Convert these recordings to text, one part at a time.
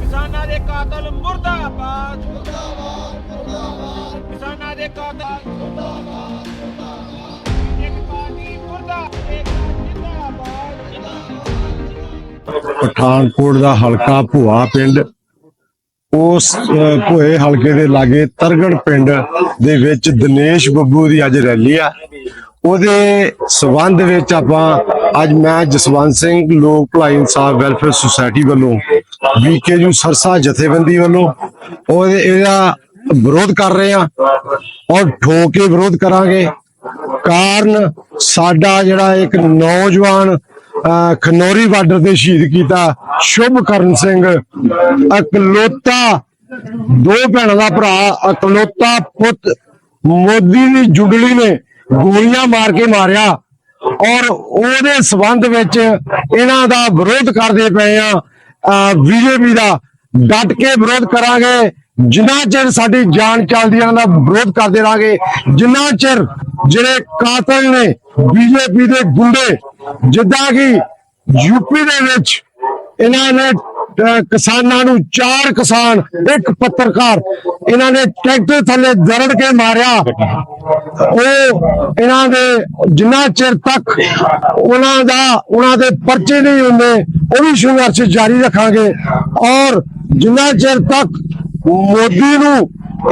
ਕਿਸਾਨਾਂ ਦੇ ਕਾਤਲ ਮੁਰਦਾਬਾਦ। ਕਿਸਾਨਾਂ ਦੇ ਕਾਤਲ ਮੁਰਦਾਬਾਦ। ਇੱਕ ਪਾਰਟੀ ਮੁਰਦਾ ਇੱਕ ਜਿੰਦਾਬਾਦ। ਪਠਾਨਕੋਟ ਦਾ ਹਲਕਾ ਭੂਆ ਪਿੰਡ। ਉਸ ਅਹ, ਭੋਏ ਹਲਕੇ ਦੇ ਲਾਗੇ ਤਰਗੜ ਪਿੰਡ ਦੇ ਵਿੱਚ ਦਿਨੇਸ਼ ਬੱਬੂ ਦੀ ਅੱਜ ਰੈਲੀ ਆ। ਉਹਦੇ ਸਬੰਧ ਵਿੱਚ ਆਪਾਂ ਅੱਜ ਮੈਂ ਜਸਵੰਤ ਸਿੰਘ ਲੋਕ ਭਲਾਈ ਇਨਸਾਫ ਵੈਲਫੇਅਰ ਸੁਸਾਇਟੀ ਵੱਲੋਂ ਵੀਕੇਯੂ ਸਰਸਾ ਜਥੇਬੰਦੀ ਵੱਲੋਂ ਉਹਦੇ ਇਹਦਾ ਵਿਰੋਧ ਕਰ ਰਹੇ ਆ ਔਰ ਠੋਕ ਕੇ ਵਿਰੋਧ ਕਰਾਂਗੇ। ਕਾਰਨ ਸਾਡਾ ਜਿਹੜਾ ਇੱਕ ਨੌਜਵਾਨ ਅਹ ਖਨੌਰੀ ਬਾਰਡਰ ਤੇ ਸ਼ਹੀਦ ਕੀਤਾ ਸ਼ੁਭਕਰਨ ਸਿੰਘ ਅਕਲੋਤਾ ਦੋ ਭੈਣਾਂ ਦਾ ਭਰਾ ਅਕਲੋਤਾ ਪੁੱਤ ਮੋਦੀ ਦੀ ਜੁਗਲੀ ਨੇ ਗੋਲੀਆਂ ਮਾਰ ਕੇ ਮਾਰਿਆ। ਔਰ ਉਹਦੇ ਸਬੰਧ ਵਿੱਚ ਇਹਨਾਂ ਦਾ ਵਿਰੋਧ ਕਰਦੇ ਪਏ ਆ ਬੀਜੇਪੀ ਦਾ। ਡਟ ਕੇ ਵਿਰੋਧ ਕਰਾਂਗੇ। ਜਿੰਨਾ ਚਿਰ ਸਾਡੀ ਜਾਨ ਚੱਲਦੀ ਹੈ ਦਾ ਵਿਰੋਧ ਕਰਦੇ ਰਹਾਂਗੇ। ਜਿੰਨਾ ਚਿਰ ਜਿਹੜੇ ਕਾਤਲ ਨੇ ਬੀਜੇਪੀ ਦੇ ਗੁੰਡੇ, ਜਿੱਦਾਂ ਕਿ ਯੂਪੀ ਦੇ ਵਿੱਚ ਇਹਨਾਂ ਨੇ ਕਿਸਾਨਾਂ ਨੂੰ ਚਾਰ ਕਿਸਾਨ, ਇੱਕ ਪੱਤਰਕਾਰ, ਇਹਨਾਂ ਨੇ ਟਰੈਕਟਰ ਥੱਲੇ ਦਰੜ ਕੇ ਮਾਰਿਆ। ਉਹ ਇਹਨਾਂ ਦੇ ਜਿੰਨਾ ਚਿਰ ਤੱਕ ਉਹਨਾਂ ਦਾ, ਉਹਨਾਂ ਦੇ ਪਰਚੇ ਨਹੀਂ ਹੁੰਦੇ, ਉਹ ਵੀ ਸੰਘਰਸ਼ ਜਾਰੀ ਰੱਖਾਂਗੇ। ਔਰ ਜਿੰਨਾ ਚਿਰ ਤੱਕ ਮੋਦੀ ਨੂੰ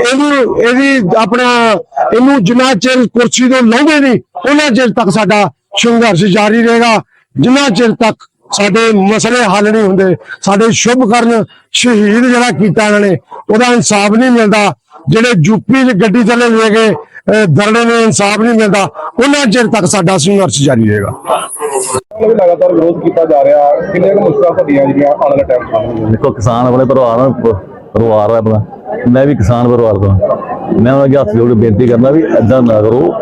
ਇਹਨੂੰ, ਇਹਦੀ ਆਪਣਾ, ਇਹਨੂੰ ਜਿੰਨਾ ਚਿਰ ਕੁਰਸੀ ਤੋਂ ਲਾਉਂਦੇ ਨਹੀਂ, ਉਹਨਾਂ ਚਿਰ ਤੱਕ ਸਾਡਾ ਸੰਘਰਸ਼ ਜਾਰੀ ਰਹੇਗਾ। ਜਿੰਨਾ ਚਿਰ ਤੱਕ ਸਾਡੇ ਮਸਲੇ ਹੱਲ ਨਹੀਂ ਹੁੰਦੇ। ਸਾਡੇ ਸ਼ੁਭ ਕਰਨ ਸ਼ਹੀਦ ਜਿਹੜਾ ਕੀਤਾ ਇਹਨਾਂ ਨੇ ਉਹਦਾ ਇਨਸਾਫ ਨਹੀਂ ਮਿਲਦਾ। ਜਿਹੜੇ ਯੂਪੀ 'ਚ ਗੱਡੀ ਥੱਲੇ ਲੈ ਗਏ ਦਰੜੇ ਨੇ ਇਨਸਾਫ ਨਹੀਂ ਮਿਲਦਾ। ਉਹਨਾਂ ਚਿਰ ਤੱਕ ਸਾਡਾ ਸੰਘਰਸ਼ ਜਾਰੀ ਰਹੇਗਾ। ਲਗਾਤਾਰ ਵਿਰੋਧ ਕੀਤਾ ਜਾ ਰਿਹਾ। ਕਿੰਨੀਆਂ ਕੁ ਮੁਸ਼ਕਲਾਂ ਤੁਹਾਡੀਆਂ ਜਿਹੜੀਆਂ ਆਉਣ ਵਾਲੇ ਟਾਈਮ ਸਾਹਮਣੇ ਦੇਖੋ ਕਿਸਾਨ ਆਪਣੇ ਪਰਿਵਾਰ ਨਾਲ ਪਰਿਵਾਰ ਹੈ ਆਪਣਾ। ਮੈਂ ਵੀ ਕਿਸਾਨ ਪਰਿਵਾਰ ਤੋਂ। ਮੈਂ ਉਹਨਾਂ ਅੱਗੇ ਹੱਥ ਜੋੜ ਕੇ ਬੇਨਤੀ ਕਰਨਾ ਵੀ ਐਦਾਂ ਨਾ ਕਰੋ।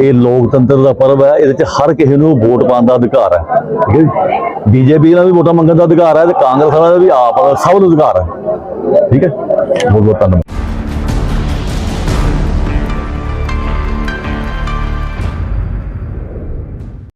ਇਹ ਲੋਕਤੰਤਰ ਦਾ ਪਰਵ ਹੈ, ਇਹਦੇ ਚ ਹਰ ਕਿਸੇ ਨੂੰ ਵੋਟ ਪਾਉਣ ਦਾ ਅਧਿਕਾਰ ਹੈ। ਠੀਕ ਹੈ ਬੀਜੇਪੀ ਦਾ ਵੀ ਵੋਟਾਂ ਮੰਗਣ ਦਾ ਅਧਿਕਾਰ ਹੈ ਤੇ ਕਾਂਗਰਸ ਵਾਲਾ ਦਾ ਵੀ ਆਪ, ਸਭ ਨੂੰ ਅਧਿਕਾਰ ਹੈ। ਠੀਕ ਹੈ? ਬਹੁਤ ਬਹੁਤ ਧੰਨਵਾਦ।